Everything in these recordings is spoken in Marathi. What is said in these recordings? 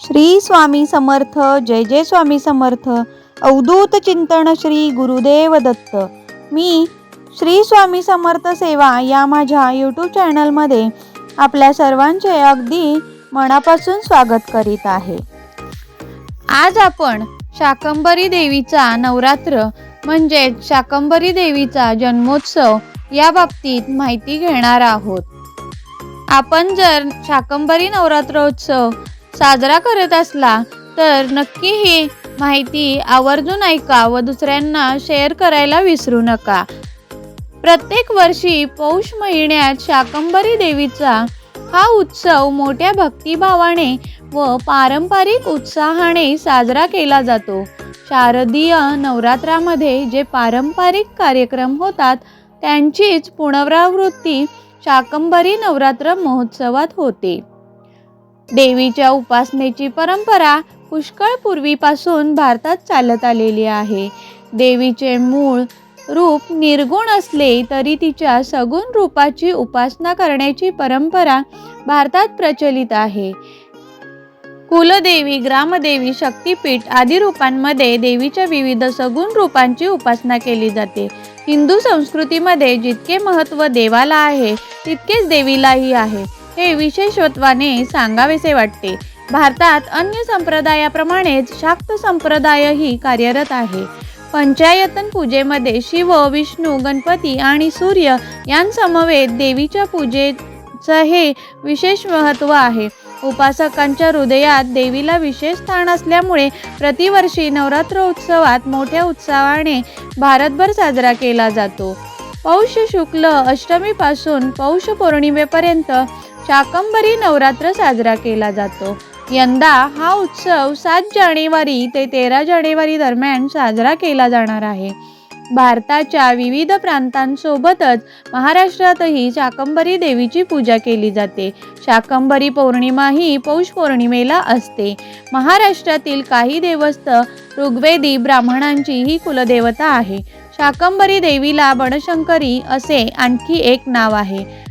श्री स्वामी समर्थ जय जय स्वामी समर्थ अवधूत चिंतन श्री गुरुदेव दत्त. मी श्री स्वामी समर्थ सेवा या माझ्या यूट्यूब चॅनलमध्ये आपल्या सर्वांचे अगदी मनापासून स्वागत करीत आहे. आज आपण शाकंबरी देवीचा नवरात्र म्हणजेच शाकंबरी देवीचा जन्मोत्सव या बाबतीत माहिती घेणार आहोत. आपण जर शाकंबरी नवरात्रोत्सव साजरा करत असला तर नक्की ही माहिती आवर्जून ऐका व दुसऱ्यांना शेअर करायला विसरू नका. प्रत्येक वर्षी पौष महिन्यात शाकंबरी देवीचा हा उत्सव मोठ्या भक्तिभावाने व पारंपरिक उत्साहाने साजरा केला जातो. शारदीय नवरात्रामध्ये जे पारंपरिक कार्यक्रम होतात त्यांचीच पुनरावृत्ती शाकंबरी नवरात्र महोत्सवात होते. देवीच्या उपासनेची परंपरा पुष्कळ पूर्वीपासून भारतात चालत आलेली आहे. देवीचे मूळ रूप निर्गुण असले तरी तिच्या सगुण रूपाची उपासना करण्याची परंपरा भारतात प्रचलित आहे. कुलदेवी ग्रामदेवी शक्तीपीठ आदी रूपांमध्ये देवीच्या विविध सगुण रूपांची उपासना केली जाते. हिंदू संस्कृतीमध्ये जितके महत्त्व देवाला आहे तितकेच देवीलाही आहे. हे विशेषत्वाने सांगावेसे वाटते. भारतात अन्य संप्रदायाप्रमाणेच शाक्त संप्रदायही कार्यरत आहे. पंचायतन पूजेमध्ये शिव विष्णू गणपती आणि सूर्य यांसमवेत देवीच्या पूजेचं हे विशेष महत्त्व आहे. उपासकांच्या हृदयात देवीला विशेष स्थान असल्यामुळे प्रतिवर्षी नवरात्र उत्सवात मोठ्या उत्साहाने भारतभर साजरा केला जातो. पौष शुक्ल अष्टमीपासून पौष पौर्णिमेपर्यंत शाकंबरी नवरात्र साजरा केला जातो. यंदा हा उत्सव सात जानेवारी ते तेरा जानेवारी दरम्यान साजरा केला जाणार आहे. भारताच्या विविध प्रांतांसोबतच महाराष्ट्रातही शाकंबरी देवीची पूजा केली जाते. शाकंबरी पौर्णिमा ही पौष पौर्णिमेला असते. महाराष्ट्रातील काही देवस्थ ऋग्वेदी ब्राह्मणांची ही कुलदेवता आहे. शाकंबरी देवीला बनशंकरी असे आणखी एक नाव आहे.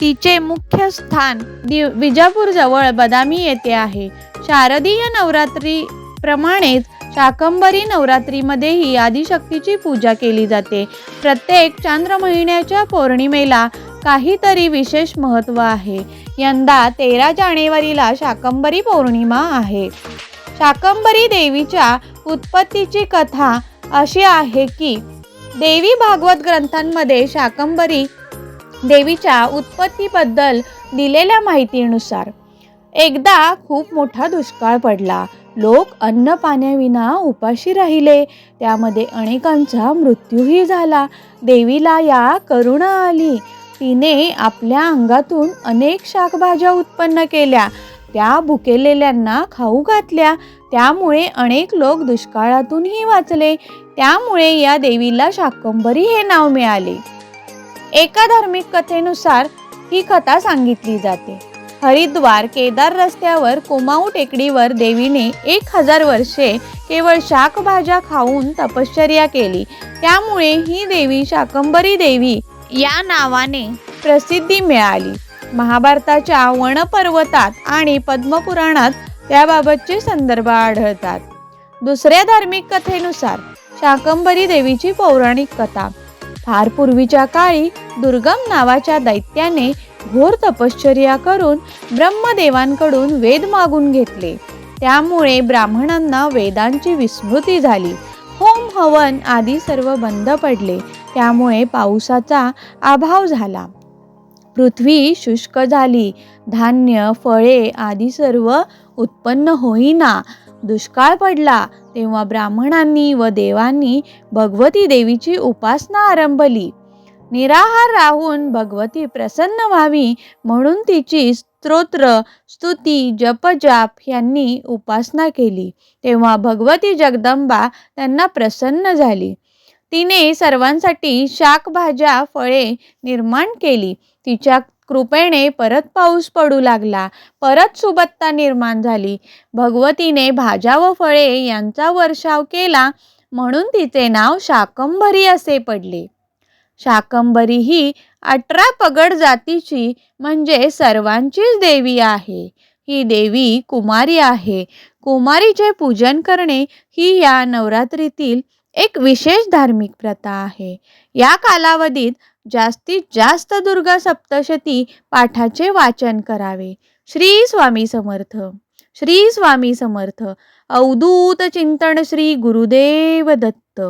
तिचे मुख्य स्थान दि विजापूरजवळ बदामी येथे आहे. शारदीय नवरात्री प्रमाणेच शाकंबरी नवरात्रीमध्येही आदिशक्तीची पूजा केली जाते. प्रत्येक चांद्र महिन्याच्या पौर्णिमेला काहीतरी विशेष महत्त्व आहे. यंदा तेरा जानेवारीला शाकंबरी पौर्णिमा आहे. शाकंबरी देवीच्या उत्पत्तीची कथा अशी आहे की देवी भागवत ग्रंथांमध्ये शाकंबरी देवीच्या उत्पत्तीबद्दल दिलेल्या माहितीनुसार एकदा खूप मोठा दुष्काळ पडला. लोक अन्न पाण्याविना उपाशी राहिले. त्यामध्ये अनेकांचा मृत्यूही झाला. देवीला या करुणा आली. तिने आपल्या अंगातून अनेक शाकभाज्या उत्पन्न केल्या. त्या भुकेलेल्यांना खाऊ घातल्या. त्यामुळे अनेक लोक दुष्काळातूनही वाचले. त्यामुळे या देवीला शाकंबरी हे नाव मिळाले. एका धार्मिक कथेनुसार ही कथा सांगितली जाते. हरिद्वार केदार रस्त्यावर कोमाऊ टेकडीवर देवीने एक हजार वर्षे केवळ शाकभाज्या खाऊन तपश्चर्या केली. त्यामुळे ही देवी शाकंबरी देवी या नावाने प्रसिद्धी मिळाली. महाभारताच्या वनपर्वतात आणि पद्मपुराणात त्याबाबतचे संदर्भ आढळतात. दुसऱ्या धार्मिक कथेनुसार शाकंबरी देवीची पौराणिक कथा. फार पूर्वीच्या काळी दुर्गम नावाच्या दैत्याने घोर तपश्चर्या करून ब्रह्मदेवांकडून वेद मागून घेतले. त्यामुळे ब्राह्मणांना वेदांची विस्मृती झाली. होम हवन आदी सर्व बंद पडले. त्यामुळे पावसाचा अभाव झाला. पृथ्वी शुष्क झाली. धान्य फळे आदी सर्व उत्पन्न होईना दुष्काळ पडला तेव्हा ब्राह्मणांनी व देवांनी भगवती देवीची उपासना आरंभली. निराहार राहून भगवती प्रसन्न व्हावी म्हणून तिची स्तोत्र स्तुती जपजाप यांनी उपासना केली. तेव्हा भगवती जगदंबा त्यांना प्रसन्न झाली. तिने सर्वांसाठी शाकभाज्या फळे निर्माण केली. तिच्या कृपेने परत पाऊस पडू लागला. परत सुबत्ता निर्माण झाली. भगवतीने भाज्या व फळे यांचा वर्षाव केला म्हणून तिचे नाव शाकंभरी असे पडले. शाकंभरी ही अठरा पगड जातीची म्हणजे सर्वांचीच देवी आहे. ही देवी कुमारी आहे. कुमारीचे पूजन करणे ही या नवरात्रीतील एक विशेष धार्मिक प्रथा आहे. या कालावधीत जास्तीत जास्त दुर्गा सप्तशती पाठाचे वाचन करावे. श्री स्वामी समर्थ. श्री स्वामी समर्थ. अवधूत चिंतन श्री गुरुदेव दत्त.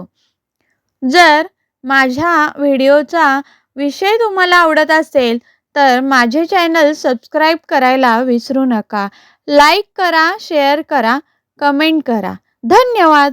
जर माझ्या व्हिडिओचा विषय तुम्हाला आवडत असेल तर माझे चॅनल सबस्क्राईब करायला विसरू नका. लाईक करा शेअर करा कमेंट करा. धन्यवाद!